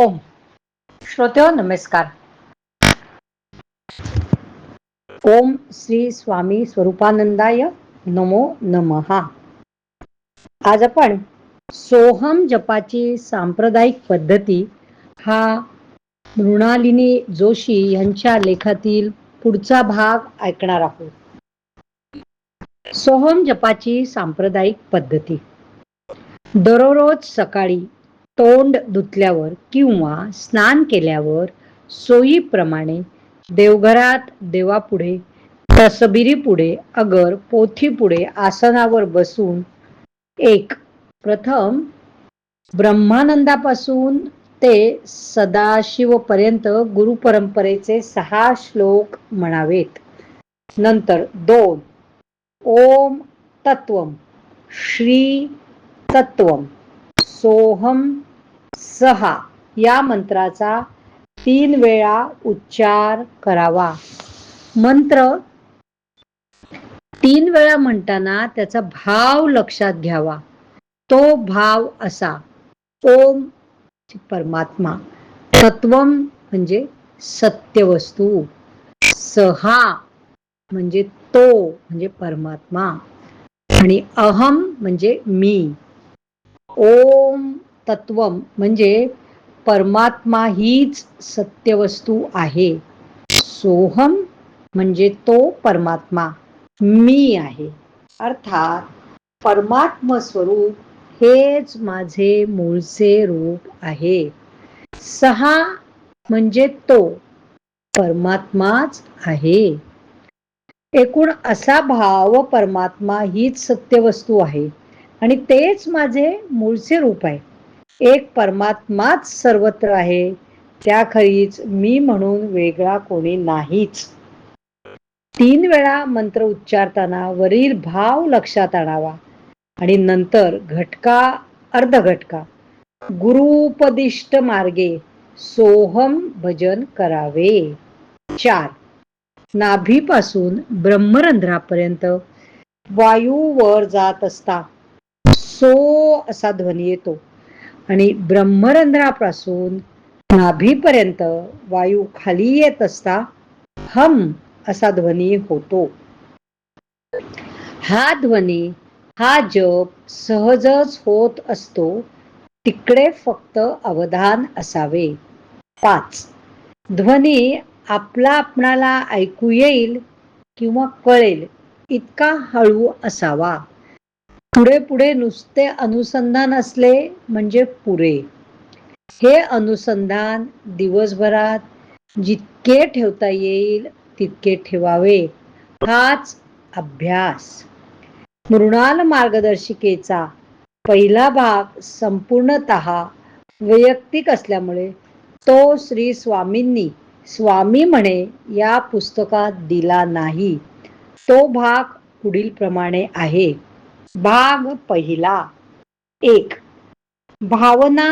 ओम. श्रोत्यो नमस्कार. ओम श्री स्वामी स्वरूपानंदाय नमो नमहा आज आपण सोहम जपाची सांप्रदायिक पद्धती हा मृणालिनी जोशी यांच्या लेखातील पुढचा भाग ऐकणार आहोत. सोहम जपाची सांप्रदायिक पद्धती. दररोज सकाळी तोंड धुतल्यावर किंवा स्नान केल्यावर सोयीप्रमाणे देवघरात देवापुढे तसबिरीपुढे अगर पोथीपुढे आसनावर बसून एक प्रथम ब्रह्मानंदापासून ते सदाशिवपर्यंत गुरुपरंपरेचे सहा श्लोक म्हणावेत. नंतर दोन. ओम तत्वम श्री तत्वम सोहम सहा या मंत्राचा तीन वेळा उच्चार करावा. मंत्र तीन वेळा म्हणताना त्याचा भाव लक्षात घ्यावा. तो भाव असा ओम परमात्मा तत्वम म्हणजे सत्यवस्तू सहा म्हणजे तो म्हणजे परमात्मा आणि अहम म्हणजे मी. ओम तत्वम म्हणजे परमात्मा हीच सत्यवस्तू आहे. सोहम म्हणजे तो परमात्मा मी आहे. अर्थात परमात्म स्वरूप हेच माझे मूळचे रूप आहे. सहा म्हणजे तो परमात्माच आहे. एकूण असा भाव परमात्मा हीच सत्यवस्तू आहे. आणि तेच माझे मूळचे रूप आहे. एक परमात्माच सर्वत्र आहे. त्या खरीच मी म्हणून वेगळा कोणी नाहीच. तीन वेळा मंत्र उच्चारताना वरील भाव लक्षात आणावा. आणि नंतर घटका अर्धघटका. गुरुपदिष्ट मार्गे सोहम भजन करावे. चार. नाभीपासून ब्रह्मरंध्रापर्यंत. वायू वर जात असता. सो असा ध्वनी येतो. आणि ब्रह्मरंध्रापासून नाभीपर्यंत वायू खाली येत असता हम असा ध्वनी होतो. हा ध्वनी हा जप सहजच होत असतो. तिकडे फक्त अवधान असावे. पाच. ध्वनी आपला आपणाला ऐकू येईल किंवा कळेल इतका हळू असावा. पुढे पुढे नुसते अनुसंधान असले म्हणजे पुरे. हे अनुसंधान दिवसभरात जितके ठेवता येईल तितके ठेवावे. हाच अभ्यास. मृणाल मार्गदर्शिकेचा पहिला भाग संपूर्णत वैयक्तिक असल्यामुळे तो श्री स्वामींनी स्वामी म्हणे या पुस्तकात दिला नाही. तो भाग पुढील प्रमाणे आहे. भाग पहिला. एक भावना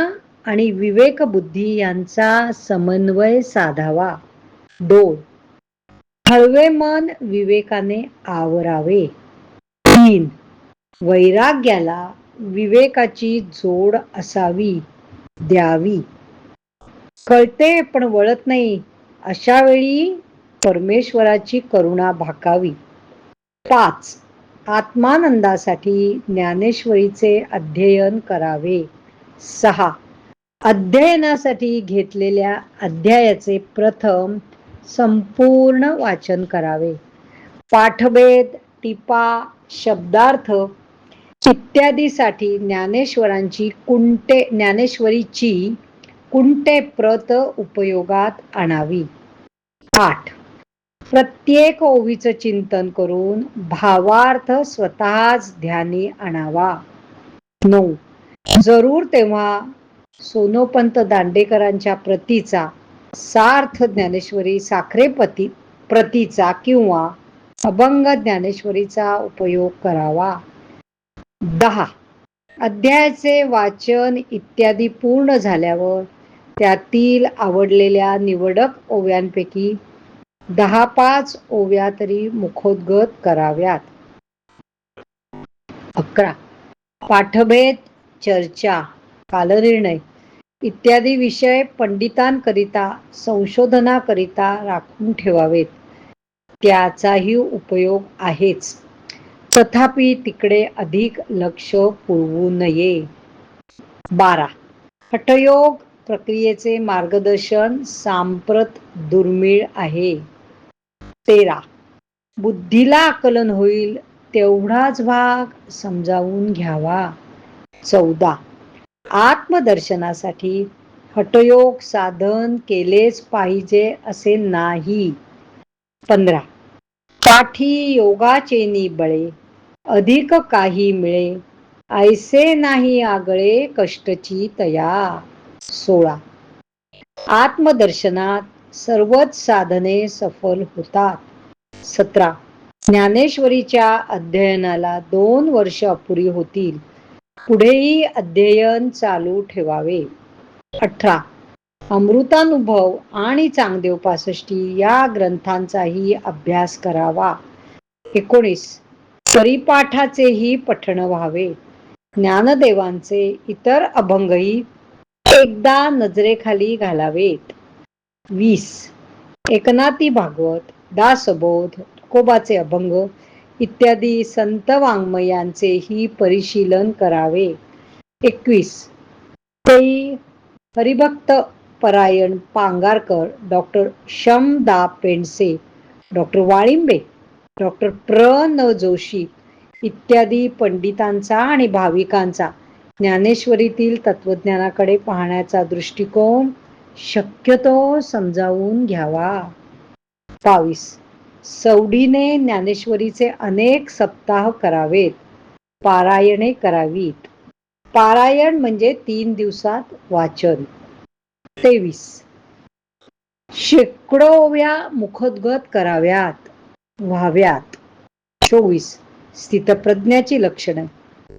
आणि विवेक बुद्धी यांचा समन्वय साधावा. दोन हळवे मन विवेकाने आवरावे. तीन वैराग्याला विवेकाची जोड असावी द्यावी. कळते पण वळत नाही अशा वेळी परमेश्वराची करुणा भाकावी. पाच आत्मानंदासाठी ज्ञानेश्वरीचे अध्ययन करावे. सहा. अध्ययनासाठी घेतलेल्या अध्यायाचे प्रथम संपूर्ण वाचन करावे. पाठभेद टिपा शब्दार्थ इत्यादीसाठी ज्ञानेश्वरांची कुंटे ज्ञानेश्वरीची कुंटे प्रत उपयोगात आणावी. आठ. प्रत्येक ओवीचं चिंतन करून भावार्थ स्वतःच ध्यानी आणावा. नऊ. जरूर तेव्हा सोनोपंत दांडेकरांच्या प्रतीचा सार्थ ज्ञानेश्वरी साखरेपती प्रतीचा किंवा अभंग ज्ञानेश्वरीचा उपयोग करावा. दहा. अध्यायाचे वाचन इत्यादी पूर्ण झाल्यावर त्यातील आवडलेल्या निवडक ओव्यांपैकी दहा पाच ओव्या तरी मुखोद्गत कराव्यात. अकरा. पाठभेद चर्चा कालनिर्णय इत्यादी विषय पंडितांकरिता संशोधनाकरिता राखून ठेवावेत. त्याचाही उपयोग आहेच. तथापि तिकडे अधिक लक्ष पुरवू नये. बारा. हठयोग प्रक्रियेचे मार्गदर्शन सांप्रत दुर्मिळ आहे. तेरा. बुद्धीला आकलन होईल तेवढाच भाग समजावून घ्यावा. चौदा. आत्मदर्शनासाठी हटयोग साधन केलेच पाहिजे असे नाही. पंधरा. पाठी योगाचे बळे अधिक काही मिळे ऐसे नाही आगळे कष्टची तया. सोळा. आत्मदर्शनात सर्वच साधने सफल होतात. सतरा. ज्ञानेश्वरीच्या अध्ययनाला दोन वर्ष अपुरी होतील. पुढेही अध्ययन चालू ठेवावे. अठरा. अमृतानुभव आणि चांगदेव पासष्टी या ग्रंथांचाही अभ्यास करावा. एकोणीस. परिपाठाचेही पठण व्हावे. ज्ञानदेवांचे इतर अभंगही एकदा नजरेखाली घालावेत. वीस. एकनाथी भागवत दासबोध तुकोबाचे अभंग इत्यादी संत वाङ्मयांचेही परिशीलन करावे. एकवीस. ते हरिभक्त परायण Pangarkar doctor Shamada Pendse doctor Walimbe doctor Pra. Na. Joshi इत्यादी पंडितांचा आणि भाविकांचा ज्ञानेश्वरीतील तत्वज्ञानाकडे पाहण्याचा दृष्टिकोन शक्यतो समजावून घ्यावा. बावीस. सवडीने ज्ञानेश्वरीचे अनेक सप्ताह करावेत. पारायणे करावीत. पारायण म्हणजे तीन दिवसात वाचन. तेवीस. शेकडोव्या मुखोद्गत कराव्यात. व्हाव्यात. चोवीस. स्थितप्रज्ञाची लक्षणे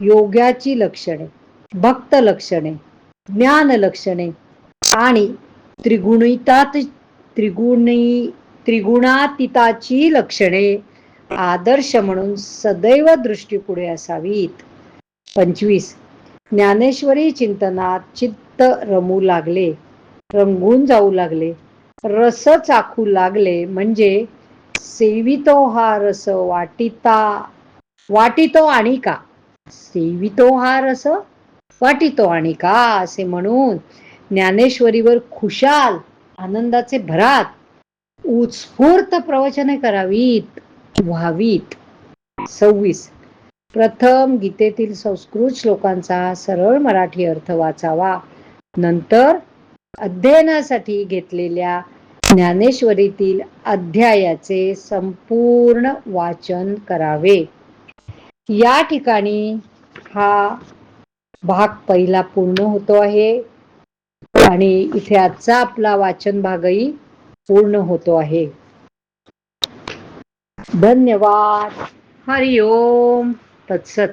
योग्याची लक्षणे भक्त लक्षणे ज्ञान लक्षणे आणि त्रिगुणितात त्रिगुणी त्रिगुणातीताची लक्षणे आदर्श म्हणून सदैव दृष्टी पुढे असावीत. पंचवीस. ज्ञानेश्वरी चिंतनात चित्त रमू लागले रंगून जाऊ लागले. रस चाखू लागले म्हणजे सेवितो हा रस वाटिता वाटितो आणि का? सेवितो हा रस वाटितो आणि का? असे म्हणून ज्ञानेश्वरीवर खुशाल आनंदाचे भरात उत्स्फूर्त प्रवचने करावीत व्हावीत. सव्वीस. प्रथम गीतेतील संस्कृत श्लोकांचा सरळ मराठी अर्थ वाचावा. नंतर अध्ययनासाठी घेतलेल्या ज्ञानेश्वरीतील अध्यायाचे संपूर्ण वाचन करावे. या ठिकाणी हा भाग पहिला पूर्ण होतो आहे. आणि इथे आजचा आपला वाचन भागही पूर्ण होतो आहे. धन्यवाद. हरिओम. तत्सत.